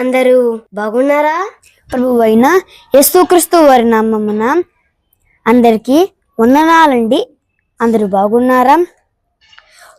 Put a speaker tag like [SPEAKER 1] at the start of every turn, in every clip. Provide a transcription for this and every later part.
[SPEAKER 1] అందరూ బాగున్నారా?
[SPEAKER 2] ప్రభు అయిన యేసుక్రీస్తు వారి నామమున అందరికీ వందనాలండి. అందరూ బాగున్నారా?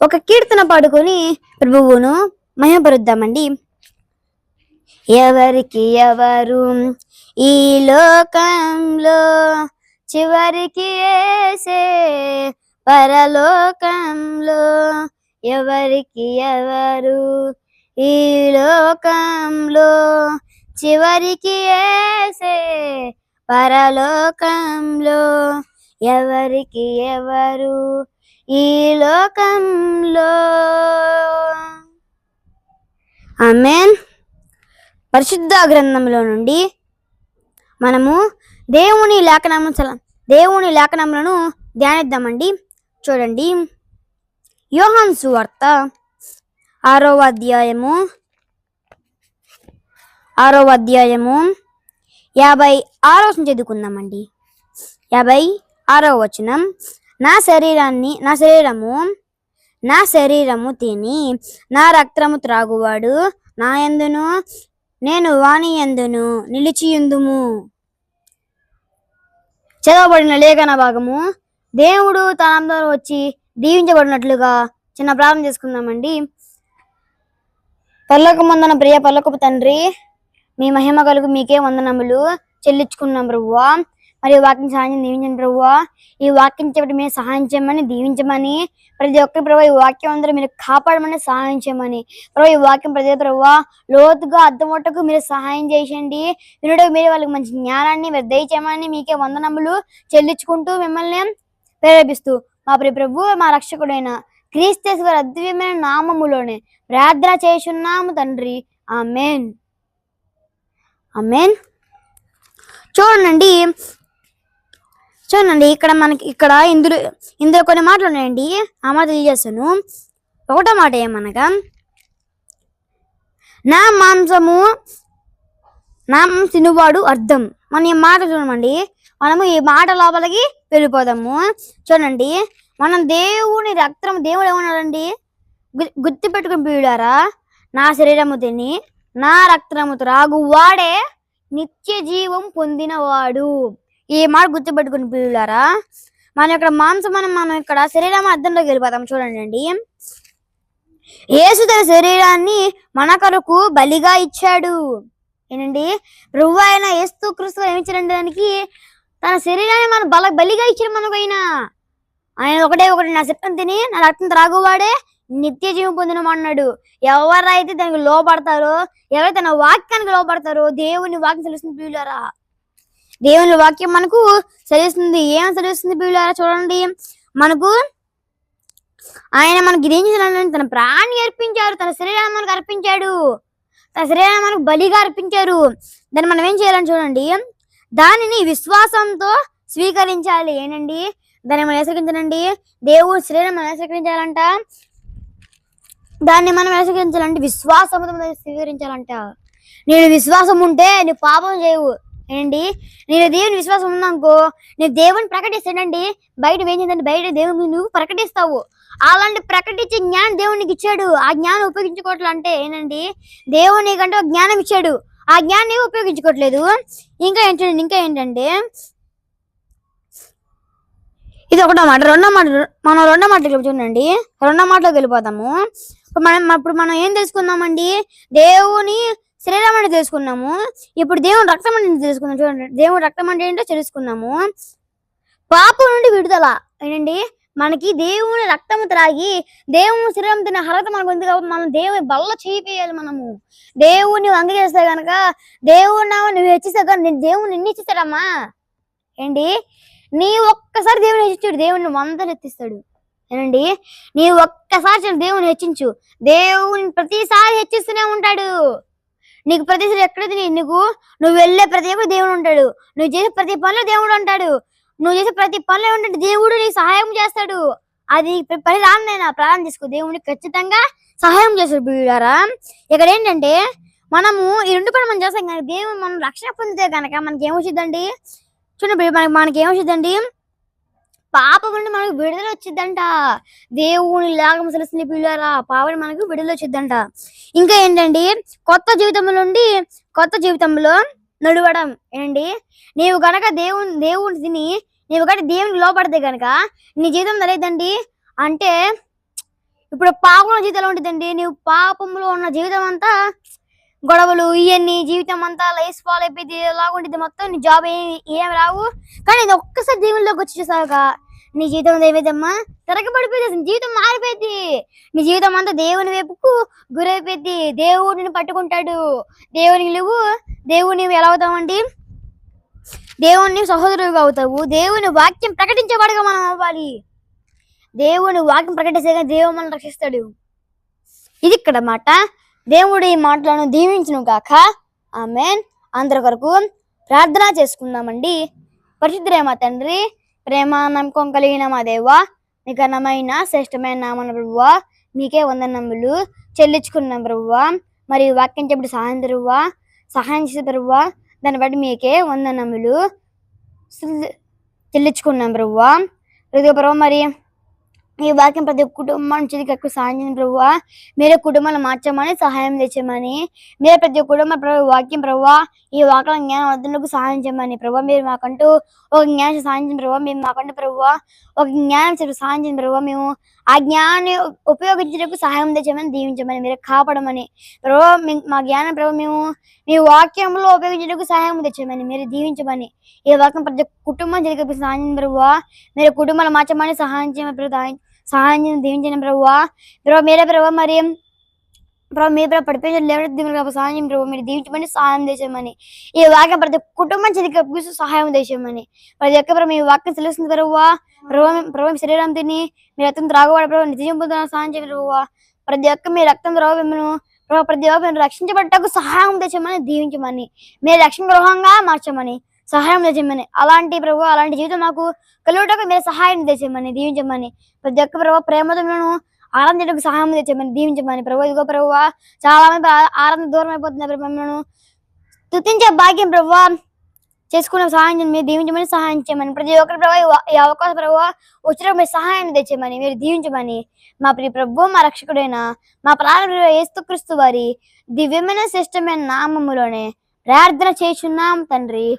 [SPEAKER 2] ఒక కీర్తన పాడుకొని ప్రభువును మహిమపరుద్దామండి. ఎవరికి ఎవరు ఈ లోకంలో చివరికి వేసే పరలోకంలో ఎవరికి ఎవరు ఈ లోకంలో చివరికి ఏసే పరలోకంలో ఎవరికి ఎవరు ఈ లోకంలో? ఆమెన్. పరిశుద్ధ గ్రంథంలో నుండి మనము దేవుని లేఖనము దేవుని లేఖనములను ధ్యానిద్దామండి. చూడండి. యోహాన్ సువార్త ఆరో అధ్యాయము ఆరో అధ్యాయము యాభై ఆరో వచనం చదువుకుందామండి. యాభై ఆరో వచనం నా శరీరాన్ని నా శరీరము నా శరీరము తిని నా రక్తము త్రాగువాడు నా ఎందును నేను వాణి ఎందును నిలిచియుందుము. చదవబడిన లేఖన భాగము దేవుడు తనందరూ వచ్చి దీవించబడినట్లుగా చిన్న ప్రార్థన చేసుకుందామండి. పర్లోక మందన ప్రియ పర్లోకపు తండ్రి మీ మహిమ కలుగు మీకే వందనములు చెల్లించుకున్నాం ప్రభువా. మరి వాక్యం సహాయం దీవించండి ప్రభువా. ఈ వాక్యం చెప్పి మీరు సహాయం చేయమని దీవించమని ప్రతి ఒక్కరి ప్రభావ ఈ వాక్యం అందరూ మీరు కాపాడమని సహాయం చేయమని. ప్రభావ ఈ వాక్యం ప్రతి ప్రభావ లోతుగా అర్థమొట్టకు మీరు సహాయం చేయండి. వినుటకు మీరు వాళ్ళకి మంచి జ్ఞానాన్ని మీరు దయచేయమని మీకే వందనములు చెల్లించుకుంటూ మిమ్మల్ని ప్రేరేపిస్తూ మా ప్రియ ప్రభు మా రక్షకుడైన క్రీస్తేశ్వర అద్వ్యమైన నామములోనే ప్రార్థన చేస్తున్నాము తండ్రి. ఆమెన్. ఆమెన్. చూడండి. చూడండి ఇక్కడ మనకి ఇక్కడ ఇందులో ఇందులో కొన్ని మాటలు ఉన్నాయండి. ఆ మాట తెలియజేస్తాను ఒకటో మాట ఏమనగా నా మాంసము నా మాంసం తినువాడు అర్థం. మనం ఈ మాట చూడమండి. మనము ఈ మాట లోపలికి వెళ్ళిపోదాము. చూడండి. మనం దేవుని రక్తం దేవుడు ఏమన్నాడండి? గు- గుర్తు పెట్టుకుని పీడారా నా శరీరము తిని నా రక్తము త్రాగు వాడే నిత్య జీవం పొందినవాడు. ఈ మాట గుర్తు పెట్టుకుని పీడారా మనం ఇక్కడ మాంసం మనం మనం ఇక్కడ శరీరం అర్థంలోకి వెళ్ళిపోతాం చూడండి. అండి యేసు తన శరీరాన్ని మన కొరకు బలిగా ఇచ్చాడు. ఏంటండి? ప్రభు ఆయన ఏస్తూ క్రీస్తు ఏమి దానికి తన శరీరాన్ని మన బల బలిగా ఇచ్చాడు మనకైనా ఆయన ఒకటే ఒకటి నా శరీరం తిని నా రక్తం త్రాగువాడే నిత్య జీవం పొందినమన్నాడు ఎవరైతే దానికి లోపడతారో ఎవరైతే తన వాక్యానికి లోపడతారో దేవుని వాక్యం తెలుస్తుంది పీలారా దేవుని వాక్యం మనకు చదివిస్తుంది ఏం చదివిస్తుంది పీలారా చూడండి. మనకు ఆయన మనకి ఇదేం చేశాడంటే తన ప్రాణి అర్పించారు. తన శరీరాన్ని మనకు అర్పించాడు. తన శరీరాన్ని మనకు బలిగా అర్పించారు. దాన్ని మనం ఏం చేయాలని చూడండి. దానిని విశ్వాసంతో స్వీకరించాలి. ఏంటండి? దాన్ని మనం స్వీకరించాలండి దేవుడు శరీరం మనం స్వీకరించాలంట దాన్ని మనం స్వీకరించాలంటే విశ్వాసంతో మనం స్వీకరించాలంట నేను విశ్వాసం ఉంటే నువ్వు పాపం చేయవు. ఏంటి? నేను దేవుని విశ్వాసం ఉందనుకో నేను దేవుని ప్రకటిస్తానండి బయట ఏం చేద్దండి బయట దేవుని నువ్వు ప్రకటిస్తావు. అలాంటి ప్రకటించే జ్ఞానం దేవునికి ఇచ్చాడు. ఆ జ్ఞానం ఉపయోగించుకోవట్లే అంటే ఏంటండి? దేవుని కంటే జ్ఞానం ఇచ్చాడు. ఆ జ్ఞానాన్ని ఉపయోగించుకోవట్లేదు. ఇంకా ఏంటంటే ఇంకా ఏంటంటే ఇది ఒకటో మాట రెండో మాట మనం రెండో మాటలు చూడండి. రెండో మాటలోకి వెళ్ళిపోతాము. ఇప్పుడు మనం ఇప్పుడు మనం ఏం తెలుసుకుందామండి? దేవుని శరీరం అంటే తెలుసుకున్నాము. ఇప్పుడు దేవుని రక్తం అంటే తెలుసుకుందాం చూడండి. దేవుని రక్తం అంటే ఏంటో తెలుసుకున్నాము. పాపం నుండి విడుదల. ఏంటండి? మనకి దేవుని రక్తం త్రాగి దేవుని శరీరం తినే అర్హత మనకు ఉంది కాబట్టి మనం దేవుని బల్ల చేయాలి మనము. దేవుని వంగ చేస్తే గనక దేవుని నువ్వు హెచ్చిస్తాగా కానీ దేవుని నిన్ను హెచ్చిస్తాడమ్మా ఏంటి? నీ ఒక్కసారి దేవుని హెచ్చించాడు దేవుని మందలు ఎత్తిస్తాడు ఏనండి నీ ఒక్కసారి దేవుని హెచ్చించు. దేవుని ప్రతిసారి హెచ్చిస్తూనే ఉంటాడు. నీకు ప్రతిసారి ఎక్కడైతే నీ- నీకు నువ్వు వెళ్ళే ప్రతి ఒక్క దేవుడు ఉంటాడు. నువ్వు చేసే ప్రతి పనిలో దేవుడు ఉంటాడు. నువ్వు చేసే ప్రతి పనిలో ఉంటాడు దేవుడు నీకు సహాయం చేస్తాడు. అది పని రానైనా ప్రార్థన తీసుకో. దేవుడికి ఖచ్చితంగా సహాయం చేస్తాడు బిడ్డారా ఇక్కడ ఏంటంటే మనము ఈ రెండు పని మనం చేస్తాం కానీ దేవుడు మనం రక్షణ పొందితే కనుక మనకి ఏమొచ్చిందండి చూడండి మనకి మనకి ఏమొచ్చిందండి పాపం నుండి మనకు విడుదల వచ్చిందంట దేవుని లాగం తెలిసిన పిల్లరా పాపం మనకు విడుదల వచ్చిందంట ఇంకా ఏంటండి? కొత్త జీవితం నుండి కొత్త జీవితంలో నడవడం. ఏంటి నీవు గనక దేవుని దేవుని తిని నీవు గనక దేవుని లోపడితే గనక నీ జీవితం తెలియదండి అంటే ఇప్పుడు పాపంలో జీవితంలో ఉంటుందండి నీవు పాపంలో ఉన్న జీవితం అంతా గొడవలు ఇవన్నీ జీవితం అంతా లైఫ్ ఫాల్ అయిపోయింది ఎలాగుంటుంది మొత్తం. నీ జాబ్ ఏం రావు. కానీ ఇది ఒక్కసారి దేవునిలోకి వచ్చి చూసాక నీ జీవితం ఏమైందమ్మా తిరగబడిపోయింది జీవితం మారిపోయింది. నీ జీవితం అంతా దేవుని వైపుకు గురైపోయింది. దేవుడిని పట్టుకుంటాడు. దేవునికి నువ్వు దేవుని ఎలా అవుతావండి దేవుని సహోదరుగా అవుతావు. దేవుని వాక్యం ప్రకటించేవాడుగా మనం అవ్వాలి. దేవుని వాక్యం ప్రకటిస్తే దేవుడు మనం రక్షిస్తాడు. ఇది ఇక్కడ మాట. దేవుడు ఈ మాటలను దీవించును గాక ఆమెన్. అందరి కొరకు ప్రార్థన చేసుకుందామండి. పరిశుద్ధ్రేమ తండ్రి ప్రేమ నమ్మకం కలిగిన మా దేవ మీ ఘనమైన శ్రేష్టమైన నామన ప్రభువ మీకే వందనములు చెల్లించుకున్నాం ప్రభువ. మరి వాక్యం చెప్పి సహాయం తరువా సహాయం చేసే తరువా దాన్ని బట్టి మీకే వందనములు చెల్లి- చెల్లించుకున్నాం ప్రభువ. హృదయ మరి ఈ వాక్యం ప్రతి కుటుంబం చిరికకు సాయం ప్రభువా మీరే కుటుంబాలు మార్చమని సహాయం తెచ్చమని మీరే ప్రతి కుటుంబ ప్రభు వాక్యం ప్రభువా ఈ వాక్యం జ్ఞానం వద్దకు సహాయం చేయమని ప్రభు మీరు మాకంటూ ఒక జ్ఞానం సాధించిన ప్రభావ మేము మాకంటూ ప్రభు ఒక జ్ఞానం సాధించిన ప్రభావ మేము ఆ జ్ఞానాన్ని ఉపయోగించడానికి సహాయం తెచ్చమని దీవించమని మీరు కాపాడమని ప్రభావ మా జ్ఞానం ప్రభు మేము మీ వాక్యంలో ఉపయోగించడానికి సహాయం తెచ్చమని మీరు దీవించమని ఈ వాక్యం ప్రతి కుటుంబం జరిగే సహాయం ప్రభువా ప్రభు మీరు కుటుంబాలు మార్చమని సహాయం చేయమని ప్రభు సహాయం- సహాయం దీవించండి ప్రభు ప్రభు మీరే ప్రభు మరి? ప్రభు మీ ప్రభు పడిపోయిన లేవనెత్తి దిగులు ప్రభు? సహాయం చేయండి ప్రభు మీరు దీవించమని సహాయం చేసామని ఈ వాక్యం ప్రతి కుటుంబం చదివి సహాయం చేసామని ప్రతి ఒక్క ప్రభు మీ వాక్యం తెలుస్తుంది ప్రభు ప్రభు ప్రభు శరీరం తిని మీ రక్తం త్రాగబడ ప్రభు నిజం పొందుతున్న సహాయం చేయండి ప్రభు ప్రతి ఒక్క మీ రక్తం ద్రవ మిమ్మల్ని ప్రభు ప్రతి ఒక్క రక్షించబడ్డకు రక్షించబట్టకు సహాయం తెచ్చమని దీవించమని. మీరు రక్షణ గృహంగా మార్చమని. సహాయం తెచ్చమని అలాంటి ప్రభు అలాంటి జీవితం మాకు కలుగుటకు మీరు సహాయం తెచ్చమని దీవించమని. ప్రతి ఒక్క ప్రభు ప్రేమతో మేము ఆనందించడానికి సహాయం తెచ్చమని దీవించమని. ప్రభు ఇదిగో ప్రభు చాలా మంది ఆ- దూరం అయిపోతున్నారు ప్రభు మేము తుతించే భాగ్యం ప్రభు చేసుకునే సహాయం చేయండి. మీరు దీవించమని సహాయం చేయమని ప్రతి ఒక్కరి ప్రభు ఈ అవకాశం ప్రభు వచ్చిన మీరు సహాయాన్ని తెచ్చేయమని మీరు దీవించమని. మా ప్రియ ప్రభు మా రక్షకుడైన మా ప్రాణ ఏస్తుక్రీస్తు వారి దివ్యమైన శ్రేష్టమైన నామములోనే ప్రార్థన చేస్తున్నాం తండ్రి.